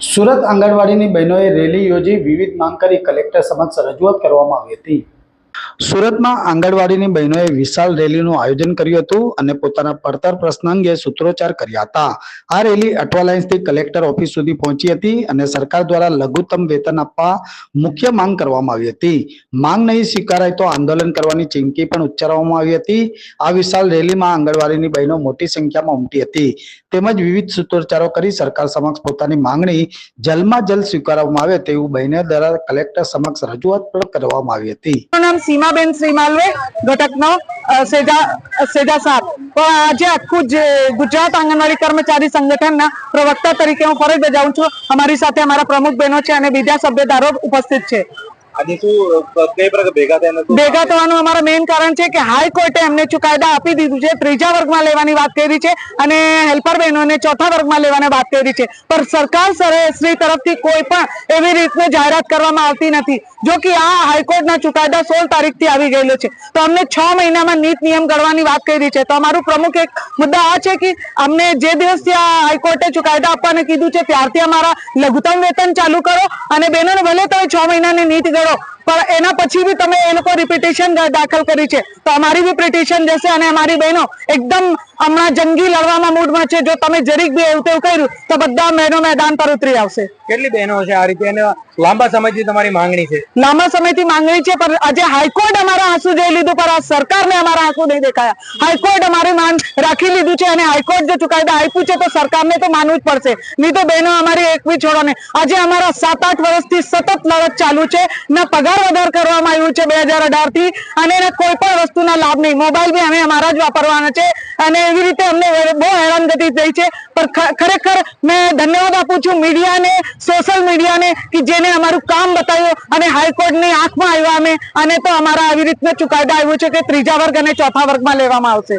સુરત આંગણવાડીની બહેનોએ રેલી યોજી વિવિધ માંગ કરી કલેક્ટર સમક્ષ રજૂઆત કરવામાં આવી હતી. સુરતમાં આંગણવાડીની બહેનોએ વિશાળ રેલીનું આયોજન કર્યું હતું અને પોતાના પડતર પ્રશ્ન અંગે સૂત્રોચ્ચાર કર્યા હતા. આ રેલી અઠવા લાઇન્સથી કલેક્ટર ઓફિસ સુધી પહોંચી હતી અને સરકાર દ્વારા લઘુત્તમ વેતન આપવા મુખ્ય માંગ કરવામાં આવી હતી. માંગ નહીં સ્વીકારાય તો આંદોલન કરવાની ચીમકી પણ ઉચ્ચારવામાં આવી હતી. આ વિશાળ રેલીમાં આંગણવાડીની બહેનો મોટી સંખ્યામાં ઉમટી હતી. તેમજ વિવિધ સૂત્રોચ્ચારો કરી સરકાર સમક્ષ પોતાની માંગણી જલમાં જલ સ્વીકારવામાં આવે તેવું બહેનો દ્વારા કલેક્ટર સમક્ષ રજૂઆત પણ કરવામાં આવી હતી. મારું નામ શ્રી માલવે ઘટકનો સેજા સેજા સાત પણ આજે આખું જે ગુજરાત આંગણવાડી કર્મચારી સંગઠનના પ્રવક્તા તરીકે હું ફરજ બજાવું છું. અમારી સાથે અમારા પ્રમુખ બહેનો છે અને બીજા સભ્યદારો ઉપસ્થિત છે. ભેગા થવાનું અમારા મેઇન કારણ છે કે હાઈકોર્ટે એમને ચુકાદા આપી દીધું છે. ત્રીજા વર્ગમાં લેવાની વાત કરી છે અને હેલ્પર બહેનોને ચોથા વર્ગમાં લેવાની વાત કરી છે. પણ સરકાર સરે- શ્રી તરફથી કોઈ પણ એવી રીતની જાહેરાત કરવામાં આવતી નથી. જો કે આ હાઈકોર્ટના ચુકાદા સોળ તારીખથી આવી ગયેલો છે. તો અમને છ મહિનામાં નીત નિયમ ઘડવાની વાત કરી છે. તો અમારું પ્રમુખ એક મુદ્દા આ છે કે અમને જે દિવસથી આ હાઈકોર્ટે ચુકાદા આપવાને કીધું છે ત્યારથી અમારા લઘુત્તમ વેતન ચાલુ કરો અને બહેનોને ભલે તમે છ મહિનાની નીત ગળો પણ એના પછી બી તમે એ લોકો રિપિટેશન દાખલ કરી છે. તો અમારી બી પિટિશન જશે અને અમારી બહેનો એકદમ હમણાં જંગી લડવામાં મૂડમાં છે. જો તમે જરીક બી એવું તેવું કર્યું તો બધા બહેનો મેદાન પર ઉતરી આવશે. કેટલી બહેનો છે આ રીતે? અને લાંબા સમયથી તમારી માંગણી છે. લાંબા સમયથી માંગણી છે પણ આજે હાઈકોર્ટ અમારા આંસુ જોઈ લીધું પણ આ સરકારને અમારા આંસુ નહીં દેખાયા. હાઈકોર્ટ અમારી માન રાખી લીધું છે અને હાઈકોર્ટ જો ચુકાદા આપ્યું છે તો સરકારને તો માનવું જ પડશે. નહીં તો બહેનો અમારી એક બી છોડો ને આજે અમારા સાત આઠ વર્ષથી સતત લડત ચાલુ છે. ના પગાર વધાર કરવામાં આવ્યું છે બેથી અને એના કોઈ પણ વસ્તુના લાભ નહીં. મોબાઈલ બી અમે અમારા જ વાપરવાના છે. અને એવી રીતે અમને બહુ હેરાનગતિ થઈ છે. પણ ખરેખર મેં ધન્યવાદ આપું છું મીડિયાને સોશિયલ મીડિયાને, કે જેને અમારું કામ બતાવ્યું અને હાઈકોર્ટની આંખમાં આવ્યા અમે. અને તો અમારા આવી રીતના ચુકાદા આવ્યો છે કે ત્રીજા વર્ગ અને ચોથા વર્ગમાં લેવામાં આવશે.